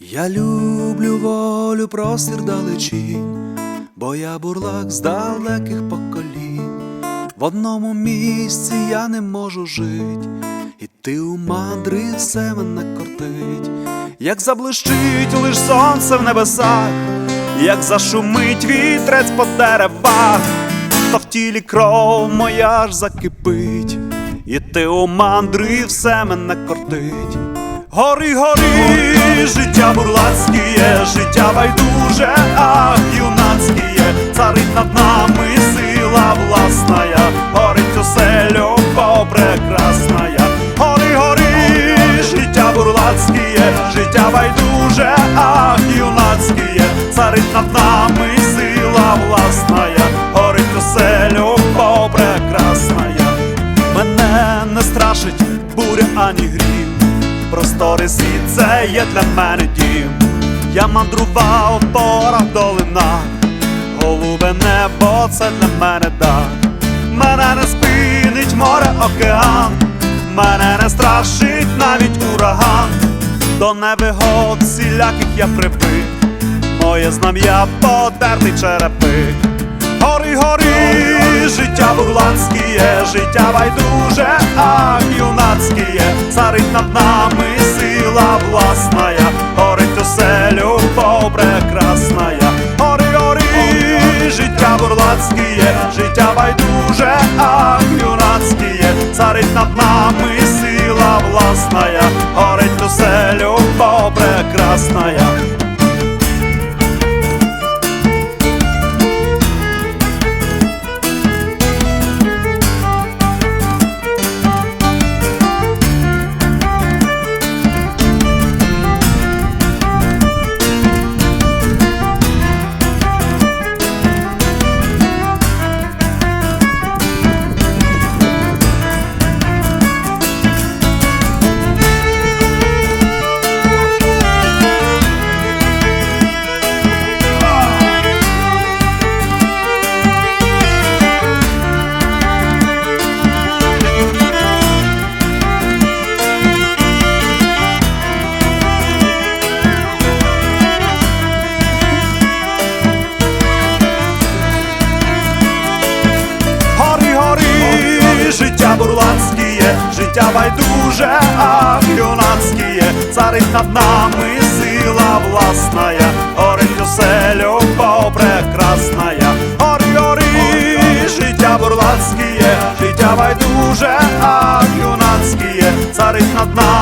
Я люблю волю, простір далечінь, бо я бурлак з далеких поколінь. В одному місці я не можу жить, і ти у мандри все мене кортить, як заблищить лиш сонце в небесах, як зашумить вітрець по деревах, то в тілі кров моя ж закипить, і ти у мандри все мене кортить. Гори, гори, життя бурлацьке, життя байдуже, ах, юнацьке, царить над нами сила власная, горить усе любов прекрасная. Гори, гори, життя бурлацьке, життя байдуже, ах, юнацьке, царить над нами сила власная, горить усе любов прекрасная. Мене не страшить буря ані грім. Простори світ це є для мене дім. Я мандрував в порах долинах, голубе небо це для мене дар. Мене не спинить море океан, мене не страшить навіть ураган. До невигод всіляких я припив, моє знам'я потертий черепи. Гори, гори, життя бурлацьке, життя байдуже, ах, юнацьке, царить над нами сила власная, горить оселю любов прекрасная. Гори, гори, життя бурлацьке, життя байдуже, а юнацьке, царить над нами сила власная, горить оселю любов прекрасная. Гори, життя байдуже, а юнацькіє, царить над нами сила власная, горить усе любов прекрасная. Гори, життя бурлацьке, життя байдуже, а юнацьке, царить над нами.